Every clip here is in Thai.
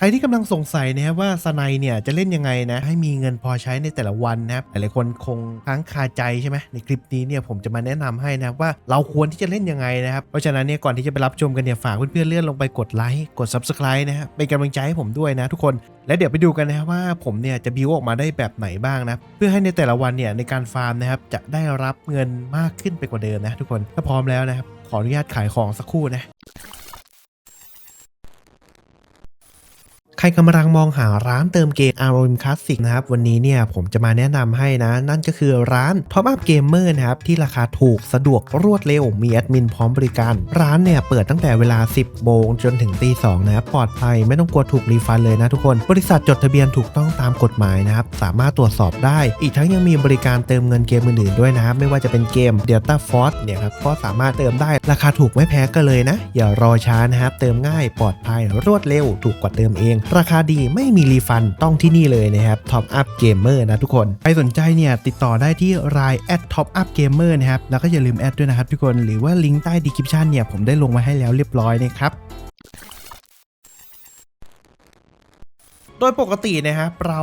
ใครที่กำลังสงสัยนะครับว่าสไนเนี่ยจะเล่นยังไงนะให้มีเงินพอใช้ในแต่ละวันนะครับหลายๆคนคงค้างคาใจใช่ไหมในคลิปนี้เนี่ยผมจะมาแนะนำให้นะครับว่าเราควรที่จะเล่นยังไงนะครับเพราะฉะนั้นเนี่ยก่อนที่จะไปรับชมกันเนี่ยฝากเพื่อนๆเลื่อนลงไปกดไลค์กด subscribe นะครับเป็นกำลังใจให้ผมด้วยนะทุกคนและเดี๋ยวไปดูกันนะครับว่าผมเนี่ยจะบิวออกมาได้แบบไหนบ้างนะเพื่อให้ในแต่ละวันเนี่ยในการฟาร์มนะครับจะได้รับเงินมากขึ้นไปกว่าเดิมนะทุกคนถ้าพร้อมแล้วนะครับขออนุญาตขายของสักครู่นะ ใครกำลังมองหาร้านเติมเกม ROM Classic นะครับ วันนี้เนี่ยผมจะมาแนะนำให้นะ นั่นก็คือร้าน Top Up Gamer นะครับ ที่ราคาถูกสะดวกรวดเร็ว มีแอดมินพร้อมบริการ ร้านเนี่ยเปิดตั้งแต่เวลา 10 โมงจนถึงตี2นะครับ ปลอดภัยไม่ต้องกลัวถูกรีฟันเลยนะทุกคน บริษัทจดทะเบียนถูกต้องตามกฎหมายนะครับ สามารถตรวจสอบได้ อีกทั้งยังมีบริการเติมเงินเกมอื่นๆด้วยนะครับ ไม่ว่าจะเป็นเกม Delta Force เนี่ยครับ ก็สามารถเติมได้ ราคาถูกไม่แพ้กันเลยนะ อย่ารอช้านะครับ เติมง่าย ปลอดภัย รวดเร็ว ถูกกว่าเติมเองราคาดีไม่มีรีฟันต้องที่นี่เลยนะครับ Top Up Gamer นะทุกคนใครสนใจเนี่ยติดต่อได้ที่ราย at Top Up Gamer นะครับแล้วก็อย่าลืมแอดด้วยนะครับทุกคนหรือว่าลิงก์ใต้ดีคริปชันเนี่ยผมได้ลงไว้ให้แล้วเรียบร้อยนะครับโดยปกตินะครับเรา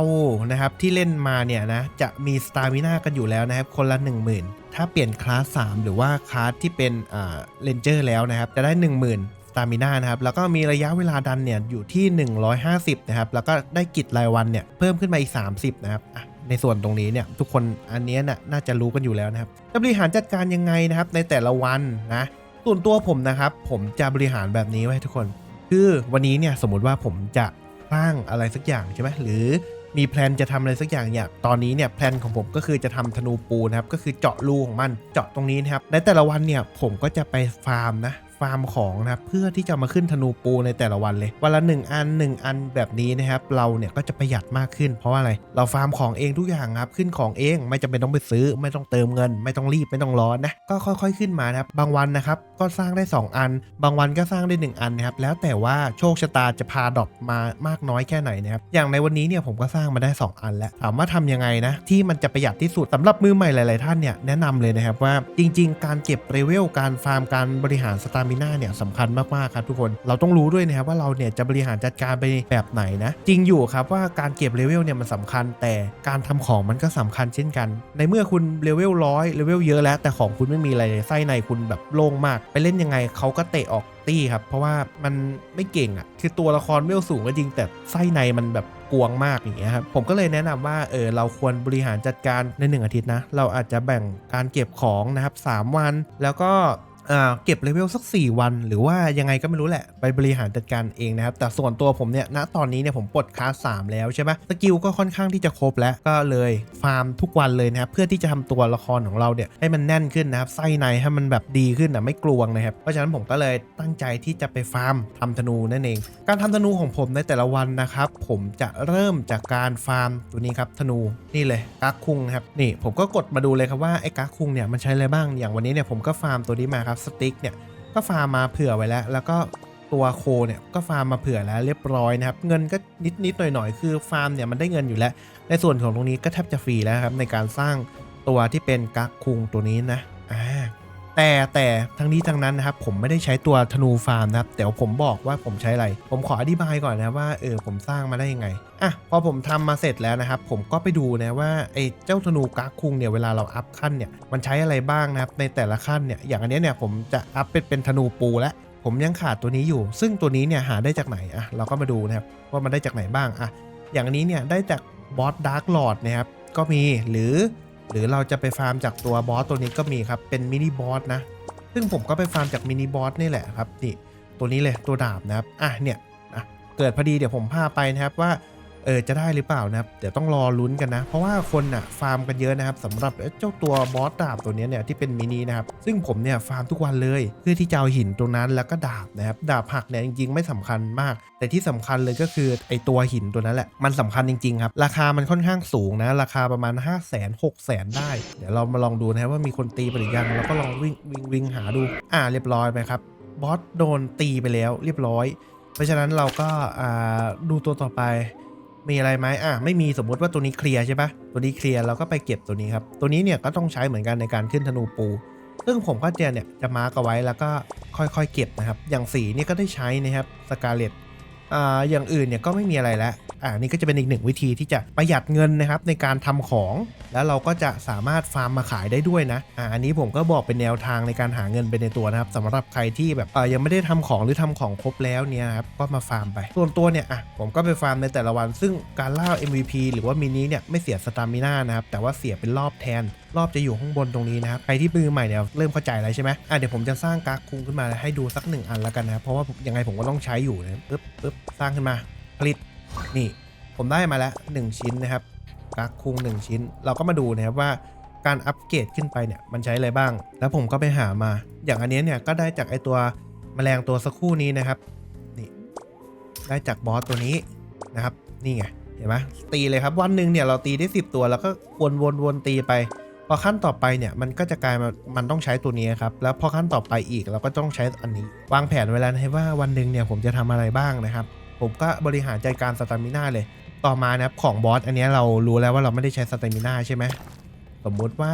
นะครับที่เล่นมาเนี่ยนะจะมีสตาร์มิน่ากันอยู่แล้วนะครับคนละ 10,000 ถ้าเปลี่ยนคลาส 3 หรือว่าคลาสที่เป็นอ่าเลนเจอร์แล้วนะครับจะได้ 10,000 ตามิน่านะครับแล้วก็มีระยะเวลาดันเนี่ยอยู่ที่ 150นะครับแล้วก็ได้กิจรายวันเนี่ยเพิ่มขึ้นมาอีก 30นะครับในส่วนตรงนี้เนี่ยทุกคนอันเนี้ยน่ะน่าจะรู้กันอยู่แล้วนะครับจะบริหารจัดการยังไงนะครับในแต่ละวันนะส่วนตัวผมนะครับผมจะบริหารแบบนี้ไว้ทุกคน คือวันนี้เนี่ยสมมติว่าผมจะสร้างอะไรสักอย่างใช่ไหมหรือมีแพลนจะทำอะไรสักอย่างเนี่ยตอนนี้เนี่ยแพลนของผมก็คือจะทำธนูปูนะครับก็คือเจาะรูของมันเจาะตรงนี้นะครับในแต่ละวันเนี่ยผมก็จะไปฟาร์มนะ ฟาร์มของนะครับเพื่อที่จะมาขึ้นธนูปูในแต่ละวันเลยวันละหนึ่งอันหนึ่งอันแบบนี้นะครับเราเนี่ยก็จะประหยัดมากขึ้น เพราะว่าอะไรเราฟาร์มของเองทุกอย่างครับขึ้นของเองไม่จำเป็นต้องไปซื้อ ไม่ต้องเติมเงิน ไม่ต้องรีบไม่ต้องร้อนนะก็ค่อย ๆขึ้นมานะครับบางวันนะครับก็สร้างได้ 2 อัน บางวันก็สร้างได้ 1 อันนะครับแล้วแต่ว่าโชคชะตาจะพาดรอปมามากน้อยแค่ไหนนะครับอย่างในวันนี้เนี่ยผมก็สร้างมาได้ 2 อันแล้วถามว่าทำยังไงนะที่มันจะประหยัดที่สุดสำหรับมือใหม่หลาย ๆ ท่านเนี่ยแนะนำเลยนะครับว่าจริง ๆ การเก็บเลเวลการฟาร์มการบริหารสตามิน่าเนี่ยสำคัญมากๆครับทุกคนเราต้องรู้ด้วยนะครับว่าเราเนี่ยจะบริหารจัดการไปแบบไหนนะ จริงอยู่ครับว่าการเก็บเลเวลเนี่ยมันสำคัญ แต่การทำของมันก็สำคัญเช่นกัน ในเมื่อคุณเลเวลร้อยเลเวลเยอะแล้ว แต่ของคุณไม่มีอะไรไส้ในคุณแบบโล่งมาก ไปเล่นยังไงเขาก็เตะออกตี้ครับเพราะว่ามันไม่เก่งอะ่ะคือตัวละครเวลสูงก็จริงแต่ไส้ในมันแบบกวงมากอย่างเงี้ยครับผมก็เลยแนะนำว่าเออเราควรบริหารจัดการใน 1 อาทิตย์นะ เราอาจจะแบ่งการเก็บของนะครับ 3 วัน แล้วก็ เก็บเลเวลสัก 4 วัน หรือว่ายังไงก็ไม่รู้แหละ ไปบริหารจัดการเองนะครับ แต่ส่วนตัวผมเนี่ยณตอนนี้เนี่ยผมปลดคลาส3แล้วใช่ไหมสกิลก็ค่อนข้างที่จะครบแล้วก็เลยฟาร์มทุกวันเลยนะครับ เพื่อที่จะทำตัวละครของเราเนี่ยให้มันแน่นขึ้นนะครับไส้ในให้มันแบบดีขึ้นนะไม่กลวงนะครับ เพราะฉะนั้นผมก็เลยตั้งใจที่จะไปฟาร์มทำธนูนั่นเอง การทำธนูของผมในแต่ละวันนะครับผมจะเริ่มจากการฟาร์มตัวนี้ครับธนูนี่เลยกักคุงครับนี่ผมก็กดมาดูเลยครับว่าไอ้กักคุงเนี่ยมันใช้อะไรบ้างอย่างวันนี้เนี่ยผมก็ฟาร์มตัวนี้มาครับสติ๊กเนี่ยก็ฟาร์มมาเผื่อไว้แล้ว แล้วก็ตัวโคเนี่ยก็ฟาร์มมาเผื่อแล้วเรียบร้อยนะครับ เงินก็นิดนิดๆหน่อยหน่อยๆคือฟาร์มเนี่ยมันได้เงินอยู่แล้ว ในส่วนของตรงนี้ก็แทบจะฟรีแล้วครับในการสร้างตัวที่เป็นกักคุงตัวนี้นะ แต่แต่ทั้งนี้ทั้งนั้นนะครับผมไม่ได้ใช้ตัวธนูฟาร์มนะครับแต่ผมบอกว่าผมใช้อะไร ผมขออธิบายก่อนนะว่าเออผมสร้างมาได้ยังไงอะพอผมทำมาเสร็จแล้วนะครับ ผมก็ไปดูนะว่าไอ้เจ้าธนูกักคุงเนี่ยเวลาเราอัพขั้นเนี่ยมันใช้อะไรบ้างนะครับในแต่ละขั้นเนี่ยอย่างอันนี้เนี่ยผมจะอัพเป็นเป็นธนูปูแล้วผมยังขาดตัวนี้อยู่ ซึ่งตัวนี้เนี่ยหาได้จากไหนอะเราก็มาดูนะครับว่ามันได้จากไหนบ้างอะอย่างอันนี้เนี่ยได้จากบอสดาร์กลอดนะครับก็มีหรือ หรือเราจะไปฟาร์มจากตัวบอสตัวนี้ก็มีครับ เป็นมินิบอสนะ ซึ่งผมก็ไปฟาร์มจากมินิบอสนี่แหละครับ นี่ ตัวนี้เลยตัวดาบนะครับ อะเนี่ยอะเกิดพอดีเดี๋ยวผมพาไปนะครับว่า เออจะได้หรือเปล่านะครับเดี๋ยวต้องรอลุ้นกันนะ เพราะว่าคนอะฟาร์มกันเยอะนะครับสำหรับเจ้าตัวบอสดาบตัวนี้เนี่ยที่เป็นมินินะครับซึ่งผมเนี่ยฟาร์มทุกวันเลยเพื่อที่จะเอาหินตรงนั้นแล้วก็ดาบนะครับดาบหักเนี่ยจริงๆไม่สำคัญมาก แต่ที่สำคัญเลยก็คือไอตัวหินตัวนั้นแหละมันสำคัญจริงๆครับราคามันค่อนข้างสูงนะราคาประมาณ 5 0 0 0 0 0 6 0 0 0 ได้ เดี๋ยวเรามาลองดูนะครับว่ามีคนตีไปหรือยังแล้วก็ลองวิ่งวิ่งวิ่งหาดูอ่าเรียบร้อยไหมครับบอสโดนตีไปแล้วเรียบร้อย เพราะฉะนั้นเราก็อ่าดูตัวต่อไป มีอะไรไหมอะไม่มีสมมุติว่าตัวนี้เคลียร์ใช่ปะตัวนี้เคลียร์เราก็ไปเก็บตัวนี้ครับ ตัวนี้เนี่ยก็ต้องใช้เหมือนกันในการขึ้นธนูปู ซึ่งผมก็จะเนี่ยจะมาร์กเอาไว้แล้วก็ค่อยๆเก็บนะครับ อย่างสีนี่ก็ได้ใช้นะครับสกาเลต ออย่างอื่นเนี่ยก็ไม่มีอะไรแล้วอ่านี่ก็จะเป็นอีกหนึ่งวิธีที่จะประหยัดเงินนะครับในการทำของ แล้วเราก็จะสามารถฟาร์มมาขายได้ด้วยนะอ่าอันนี้ผมก็บอกเป็นแนวทางในการหาเงินไปในตัวนะครับสำหรับใครที่แบบอ่อยังไม่ได้ทำของหรือทำของครบแล้วเนี่ยนะครับก็มาฟาร์มไป ส่วนตัวเนี่ยอะผมก็ไปฟาร์มในแต่ละวัน ซึ่งการล่า MVP หรือว่ามินิเนี่ยไม่เสียสตามิน่านะครับแต่ว่าเสียเป็นรอบแทนรอบจะอยู่ข้างบนตรงนี้นะครับใครที่มือใหม่เนี่ยเริ่มเข้าใจแล้วใช่ไหมอะเดี๋ยวผมจะสร้างกักคุงขึ้นมาให้ดูสักหนึ่งอันแล้วกันนะครับเพราะว่ายังไงผมก็ต้องใช้อยู่นะปึ๊บปึ๊บสร้างขึ้นมาผลิตนี่ผมได้มาแล้ว 1 ชิ้นนะครับกักคุง 1 ชิ้น เราก็มาดูนะครับว่าการอัปเกรดขึ้นไปเนี่ยมันใช้อะไรบ้าง แล้วผมก็ไปหามา อย่างอันนี้เนี่ยก็ได้จากไอตัวแมลงตัวสักครู่นี้นะครับนี่ได้จากบอสตัวนี้นะครับ นี่ไงเห็นไหมตีเลยครับวันหนึ่งเนี่ยเราตีได้ 10 ตัว แล้วก็วนวนวนตีไป พอขั้นต่อไปเนี่ยมันก็จะกลายมามันต้องใช้ตัวนี้ครับ แล้วพอขั้นต่อไปอีกเราก็ต้องใช้อันนี้ วางแผนไว้แล้วนะว่าวันหนึ่งเนี่ยผมจะทำอะไรบ้างนะครับ ผมก็บริหารจัดการสตามิน่าเลย ต่อมานะครับของบอสอันนี้เรารู้แล้วว่าเราไม่ได้ใช้สตามิน่าใช่ไหมสมมุติว่า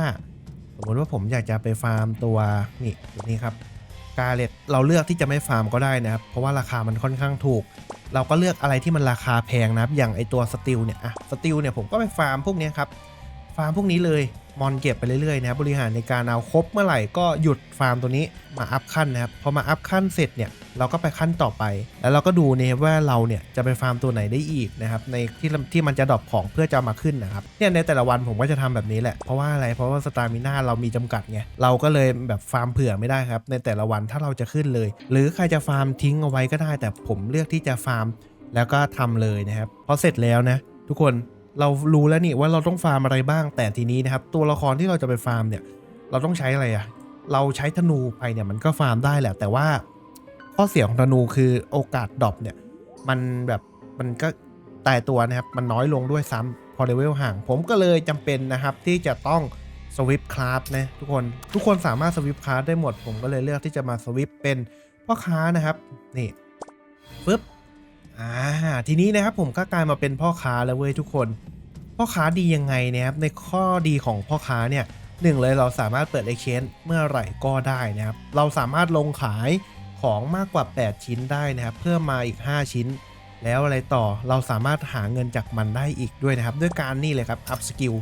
สมมุติว่าผมอยากจะไปฟาร์มตัวนี่ตัวนี้ครับกาเลตเราเลือกที่จะไม่ฟาร์มก็ได้นะครับ เพราะว่าราคามันค่อนข้างถูก เราก็เลือกอะไรที่มันราคาแพงนะครับ อย่างไอตัวสติลเนี่ยอะสติลเนี่ยผมก็ไปฟาร์มพวกนี้ครับ ฟาร์มพวกนี้เลยมอนเก็บไปเรื่อยๆนะครับบริหารในการเอาครบเมื่อไหร่ก็หยุดฟาร์มตัวนี้มาอัพขั้นนะครับพอมาอัพขั้นเสร็จเนี่ยเราก็ไปขั้นต่อไป แล้วเราก็ดูเนะครับว่าเราเนี่ยจะไปฟาร์มตัวไหนได้อีกนะครับในที่ที่มันจะดรอปของเพื่อจะมาขึ้นนะครับเนี่ยในแต่ละวันผมก็จะทำแบบนี้แหละเพราะว่าอะไรเพราะว่าสตามิน่าเรามีจำกัดไงเราก็เลยแบบฟาร์มเผื่อไม่ได้ครับในแต่ละวันถ้าเราจะขึ้นเลย หรือใครจะฟาร์มทิ้งเอาไว้ก็ได้ แต่ผมเลือกที่จะฟาร์ม แล้วก็ทำเลยนะครับพอเสร็จแล้วนะทุกคน เรารู้แล้วนี่ว่าเราต้องฟาร์มอะไรบ้าง แต่ทีนี้นะครับ ตัวละครที่เราจะไปฟาร์มเนี่ย เราต้องใช้อะไรอะ่ะเราใช้ธนูไปเนี่ยมันก็ฟาร์มได้แหละ แต่ว่าข้อเสียของธนูคือโอกาสดรอปเนี่ย มันแบบมันก็ตายตัวนะครับ มันน้อยลงด้วยซ้ำพอเลเวลห่าง ผมก็เลยจำเป็นนะครับที่จะต้องสวิปคลาสนะทุกคนทุกคนสามารถสวิปคลาสได้หมด ผมก็เลยเลือกที่จะมาสวิปเป็นพ่อค้านะครับ นี่ปึ๊บ อ่าทีนี้นะครับผมก็กลายมาเป็นพ่อค้าแล้วเว้ยทุกคน พ่อค้าดียังไงนะครับในข้อดีของพ่อค้าเนี่ยหนึ่งเลยเราสามารถเปิด exchange เมื่อไหร่ก็ได้นะครับ เราสามารถลงขายของมากกว่า 8 ชิ้นได้นะครับ เพิ่มมาอีก 5 ชิ้น แล้วอะไรต่อเราสามารถหาเงินจากมันได้อีกด้วยนะครับ ด้วยการนี่เลยครับ up skill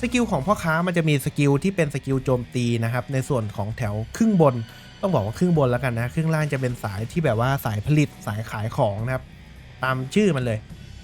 สกิลของพ่อค้ามันจะมีสกิลที่เป็นสกิลโจมตีนะครับ ในส่วนของแถวครึ่งบน ต้องบอกว่าครึ่งบนแล้วกันนะ ครึ่งล่างจะเป็นสายที่แบบว่าสายผลิตสายขายของนะครับ ตามชื่อมันเลย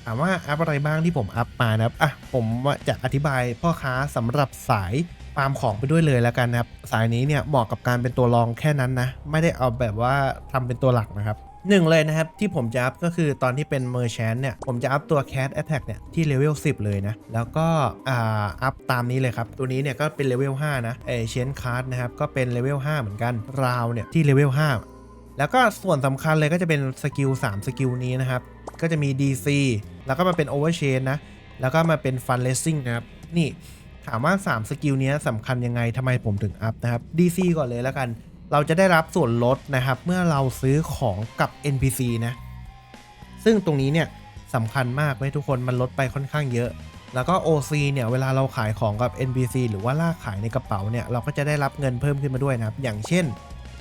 ถามว่าอัพอะไรบ้างที่ผมอัพมานะครับอะผมจะอธิบายพ่อค้าสำหรับสายฟาร์มของไปด้วยเลยแล้วกันนะครับ สายนี้เนี่ยเหมาะกับการเป็นตัวรองแค่นั้นนะ ไม่ได้เอาแบบว่าทำเป็นตัวหลักนะครับหนึ่งเลยนะครับ ที่ผมจะอัพก็คือตอนที่เป็นเมอร์แชนเนี่ย ผมจะอัพตัว Cat Attack เนี่ย ที่เลเวล10 เลยนะ แล้วก็อ่าอัพตามนี้เลยครับ ตัวนี้เนี่ยก็เป็นเลเวล5นะเอเชนคาร์ดนะครับ ก็เป็นเลเวล5เหมือนกันราวเนี่ยที่เลเวล5แล้วก็ส่วนสำคัญเลยก็จะเป็นสกิล3สกิลนี้นะครับ ก็จะมี DC แล้วก็มาเป็น Overchain นะ แล้วก็มาเป็น Fun Racing นะครับ นี่ถามว่า 3 สกิลนี้สำคัญยังไงทำไมผมถึงอัพนะครับ DC ก่อนเลยแล้วกัน เราจะได้รับส่วนลดนะครับ เมื่อเราซื้อของกับ NPC นะ ซึ่งตรงนี้เนี่ยสำคัญมากไว้ยทุกคนมันลดไปค่อนข้างเยอะ แล้วก็ OC เนี่ยเวลาเราขายของกับ NPC หรือว่าลากขายในกระเป๋าเนี่ยเราก็จะได้รับเงินเพิ่มขึ้นมาด้วยนะครับ อย่างเช่น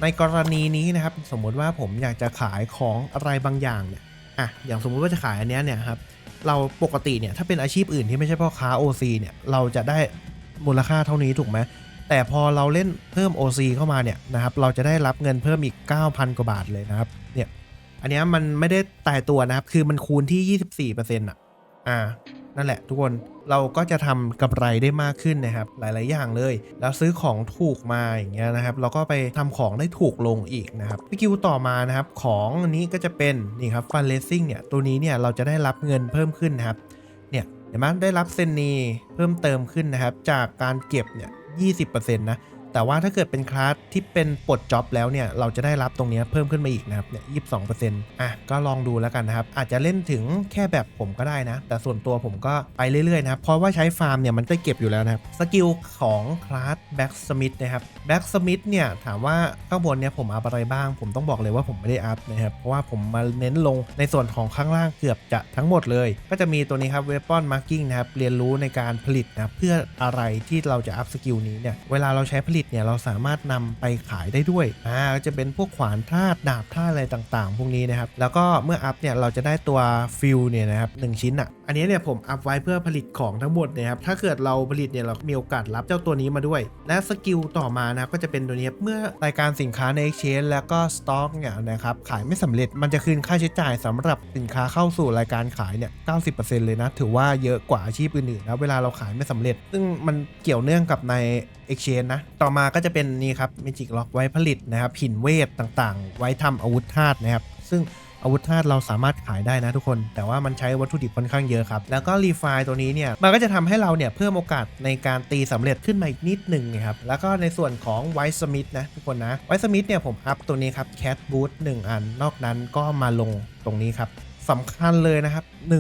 ในกรณีนี้นะครับ สมมติว่าผมอยากจะขายของอะไรบางอย่างเนี่ย อะอย่างสมมุติว่าจะขายอันเนี้ยเนี่ยครับเราปกติเนี่ยถ้าเป็นอาชีพอื่นที่ไม่ใช่พ่อค้า OC เนี่ยเราจะได้มูลค่าเท่านี้ถูกไหมแต่พอเราเล่นเพิ่ม OC เข้ามาเนี่ยนะครับเราจะได้รับเงินเพิ่มอีก 9,000 กว่าบาทเลยนะครับเนี่ยอันเนี้ยมันไม่ได้ตายตัวนะครับคือมันคูณที่ 24%อะอ่า นั่นแหละทุกคนเราก็จะทำกำไรได้มากขึ้นนะครับ หลาย ๆ อย่างเลย แล้วซื้อของถูกมาอย่างเงี้ยนะครับ เราก็ไปทำของได้ถูกลงอีกนะครับสกิลต่อมานะครับ ของอันนี้ก็จะเป็นนี่ครับฟันเลสซิ่งเนี่ยตัวนี้เนี่ยเราจะได้รับเงินเพิ่มขึ้นนะครับ เนี่ยเห็นไหมได้รับเซนนีเพิ่มเติมขึ้นนะครับ จากการเก็บเนี่ย20%นะ แต่ว่าถ้าเกิดเป็นคลาสที่เป็นปลดจ็อบแล้วเนี่ย เราจะได้รับตรงนี้เพิ่มขึ้นมาอีกนะครับเนี่ย22%อะก็ลองดูแล้วกันนะครับ อาจจะเล่นถึงแค่แบบผมก็ได้นะ แต่ส่วนตัวผมก็ไปเรื่อยๆนะครับ เพราะว่าใช้ฟาร์มเนี่ยมันก็เก็บอยู่แล้วนะครับ สกิลของคลาสแบ็กสมิธนะครับแบ็กสมิธเนี่ยถามว่าข้างบนเนี่ยผมอัพอะไรบ้าง ผมต้องบอกเลยว่าผมไม่ได้อัพนะครับ เพราะว่าผมมาเน้นลงในส่วนของข้างล่างเกือบจะทั้งหมดเลย ก็จะมีตัวนี้ครับเวปอนมาร์กิ้งนะครับ เรียนรู้ในการผลิตนะเพื่ออะไรที่เราจะอัพสกิลนี้เนี่ย เวลาเราใช้ผลิติตเนี่ยเราสามารถนำไปขายได้ด้วยอ่าจะเป็นพวกขวานธาตุดาบธาตุอะไรต่างๆ พวกนี้นะครับแล้วก็เมื่ออัพเนี่ยเราจะได้ตัวฟิลเนี่ยนะครับหนึ่งชิ้นอะอันนี้เนี่ยผมอัพไว้เพื่อผลิตของทั้งหมดนะครับถ้าเกิดเราผลิตเนี่ยเรามีโอกาสรับเจ้าตัวนี้มาด้วย และสกิลต่อมานะครับก็จะเป็นตัวนี้เมื่อรายการสินค้าใน Exchange แล้วก็สต็อกเนี่ยนะครับขายไม่สำเร็จมันจะคืนค่าใช้จ่ายสำหรับสินค้าเข้าสู่รายการขายเนี่ย90%เลยนะถือว่าเยอะกว่าอาชีพอื่นๆนะเวลาเราขายไม่สำเร็จ ซึ่งมันเกี่ยวเนื่องกับใน Exchange นะต่อมาก็จะเป็นนี่ครับ Magic Lock ไว้ผลิตนะครับหินเวทต่างๆ ไว้ทำอาวุธธาตุนะครับ ซึ่งอาวุธธาตุเราสามารถขายได้นะทุกคน แต่ว่ามันใช้วัตถุดิบค่อนข้างเยอะครับ แล้วก็รีไฟตัวนี้เนี่ย มันก็จะทำให้เราเนี่ยเพิ่มโอกาสในการตีสำเร็จขึ้นมาอีกนิดหนึ่งนะครับ แล้วก็ในส่วนของไวท์สมิธนะทุกคนนะไวท์สมิธเนี่ยผมอัพตัวนี้ครับแคทบูทหนึ่งอัน นอกนั้นก็มาลงตรงนี้ครับสำคัญเลยนะครับห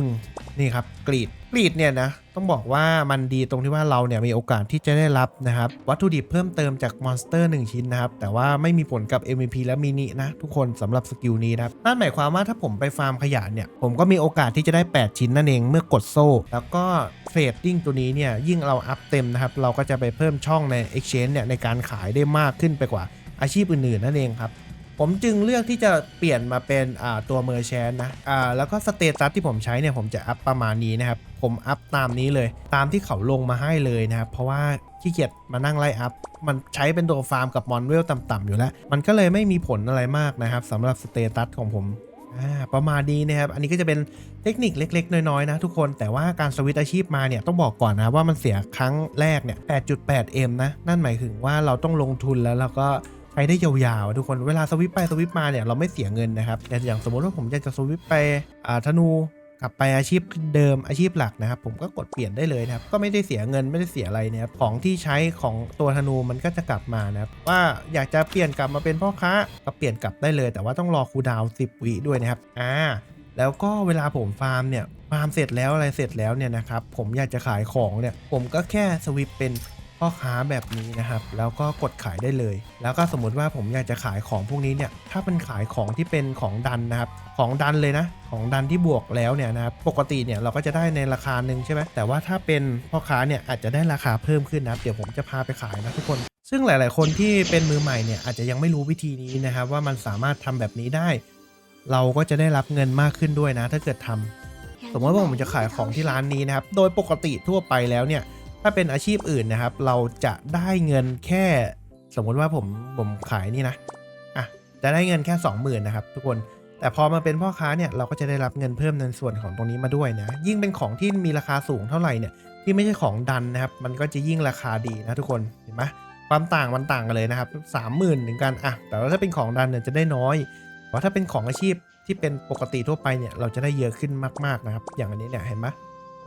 นี่ครับกรีดกรีดเนี่ยนะต้องบอกว่ามันดีตรงที่ว่าเราเนี่ยมีโอกาสที่จะได้รับนะครับวัตถุดิบเพิ่มเติมจากมอนสเตอร์1ชิ้นนะครับแต่ว่าไม่มีผลกับ MVP และมินินะทุกคนสำหรับสกิลนี้นะครับนั่นหมายความว่าถ้าผมไปฟาร์มขยะเนี่ยผมก็มีโอกาสที่จะได้ 8 ชิ้นนั่นเองเมื่อกดโซ่ แล้วก็เทรดดิ้งตัวนี้เนี่ยยิ่งเราอัพเต็มนะครับเราก็จะไปเพิ่มช่องใน Exchange เนี่ยในการขายได้มากขึ้นไปกว่าอาชีพอื่นๆนั่นเองครับ ผมจึงเลือกที่จะเปลี่ยนมาเป็นตัวเมอร์แชนนะแล้วก็สเตตัสที่ผมใช้เนี่ยผมจะอัพประมาณนี้นะครับ ผมอัพตามนี้เลย ตามที่เขาลงมาให้เลยนะครับ เพราะว่าขี้เกียจมานั่งไล่อัพ มันใช้เป็นตัวฟาร์มกับมอนเวลต่ำๆอยู่แล้ว มันก็เลยไม่มีผลอะไรมากนะครับสำหรับสเตตัสของผมประมาณนี้นะครับ อันนี้ก็จะเป็นเทคนิคเล็ก ๆ น้อย ๆ นะทุกคน แต่ว่าการสวิตช์อาชีพมาเนี่ยต้องบอกก่อนนะว่ามันเสียครั้งแรกเนี่ย 8.8M นะ นั่นหมายถึงว่าเราต้องลงทุนแล้วเราก็ ใช้ได้ยาวๆ ทุกคนเวลาสวิปไปสวิปมาเนี่ยเราไม่เสียเงินนะครับแต่อย่างสมมติว่าผมอยากจะสวิปไปอ่าธนูกลับไปอาชีพเดิมอาชีพหลักนะครับ ผมก็กดเปลี่ยนได้เลยนะครับ ก็ไม่ได้เสียเงินไม่ได้เสียอะไรนะครับของที่ใช้ของตัวธนูมันก็จะกลับมานะครับว่าอยากจะเปลี่ยนกลับมาเป็นพ่อค้าก็เปลี่ยนกลับได้เลย แต่ว่าต้องรอคูดาวน์10วิด้วยนะครับอ่าแล้วก็เวลาผมฟาร์มเนี่ยฟาร์มเสร็จแล้วอะไรเสร็จแล้วเนี่ยนะครับผมอยากจะขายของเนี่ยผมก็แค่สวิปเป็น พ่อค้าแบบนี้นะครับ แล้วก็กดขายได้เลย แล้วก็สมมติว่าผมอยากจะขายของพวกนี้เนี่ย ถ้าเป็นขายของที่เป็นของดันนะครับ ของดันเลยนะ ของดันที่บวกแล้วเนี่ยนะครับ ปกติเนี่ยเราก็จะได้ในราคาหนึ่งใช่ไหมแต่ว่าถ้าเป็นพ่อค้าเนี่ยอาจจะได้ราคาเพิ่มขึ้นนะครับ เดี๋ยวผมจะพาไปขายนะทุกคนซึ่งหลาย ๆ คนที่เป็นมือใหม่เนี่ยอาจจะยังไม่รู้วิธีนี้นะครับ ว่ามันสามารถทำแบบนี้ได้ เราก็จะได้รับเงินมากขึ้นด้วยนะ ถ้าเกิดทำสมมติว่าผมจะขายของที่ร้านนี้นะครับ โดยปกติทั่วไปแล้วเนี่ย ถ้าเป็นอาชีพอื่นนะครับ เราจะได้เงินแค่สมมุติว่าผมผมขายนี่นะอะจะได้เงินแค่ 20,000นะครับ ทุกคนแต่พอมาเป็นพ่อค้าเนี่ยเราก็จะได้รับเงินเพิ่มในส่วนของตรงนี้มาด้วยนะ ยิ่งเป็นของที่มีราคาสูงเท่าไหร่เนี่ยที่ไม่ใช่ของดันนะครับ มันก็จะยิ่งราคาดีนะทุกคนเห็นไหมความต่างมันต่างกันเลยนะครับสามหมื่นถึงกันอะแต่ว่าถ้าเป็นของดันเนี่ยจะได้น้อยแต่ว่าถ้าเป็นของอาชีพที่เป็นปกติทั่วไปเนี่ยเราจะได้เยอะขึ้นมากๆนะครับ อย่างอันนี้เนี่ยเห็นไหม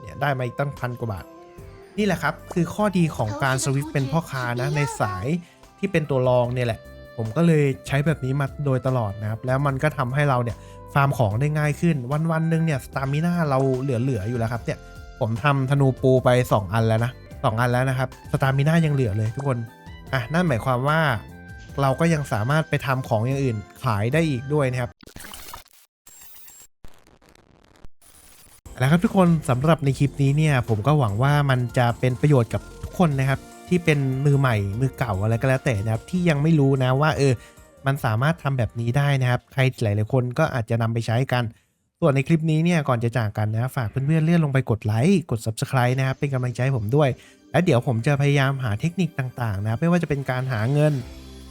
เนี่ยได้มาอีกตั้งพันกว่าบาท นี่แหละครับคือข้อดีของการสวิฟเป็นพ่อค้านะในสายที่เป็นตัวรองเนี่ยแหละ ผมก็เลยใช้แบบนี้มาโดยตลอดนะครับ แล้วมันก็ทำให้เราเนี่ยฟาร์มของได้ง่ายขึ้น วันวันๆหนึ่งเนี่ยสตามิน่าเราเหลือๆอยู่แล้วครับเนี่ยผมทำธนูปูไป 2 อันแล้วนะสองอันแล้วนะครับสตามิน่ายังเหลือเลยทุกคนอะนั่นหมายความว่าเราก็ยังสามารถไปทำของอย่างอื่นขายได้อีกด้วยนะครับ แล้วครับทุกคนสำหรับในคลิปนี้เนี่ยผมก็หวังว่ามันจะเป็นประโยชน์กับทุกคนนะครับที่เป็นมือใหม่มือเก่าอะไรก็แล้วแต่นะครับที่ยังไม่รู้นะว่าเออมันสามารถทำแบบนี้ได้นะครับ ใครหลายๆคนก็อาจจะนำไปใช้กัน ส่วนในคลิปนี้เนี่ยก่อนจะจากกันนะฝากเพื่อนๆเลื่อนลงไปกดไลค์กด Subscribe นะครับเป็นกำลังใจผมด้วย แล้วเดี๋ยวผมจะพยายามหาเทคนิคต่างๆนะครับไม่ว่าจะเป็นการหาเงิน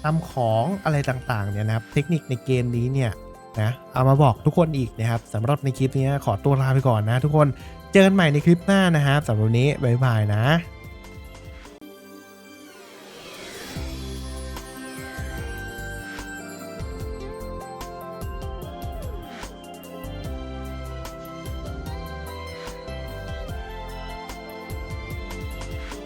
ทำของอะไรต่างๆเนี่ยนะครับเทคนิคในเกมนี้เนี่ย นะเอามาบอกทุกคนอีกนะครับสำหรับในคลิปนี้ขอตัวลาไปก่อนนะ ทุกคนเจอกันใหม่ในคลิปหน้านะครับสำหรับวันนี้บ๊ายบายนะ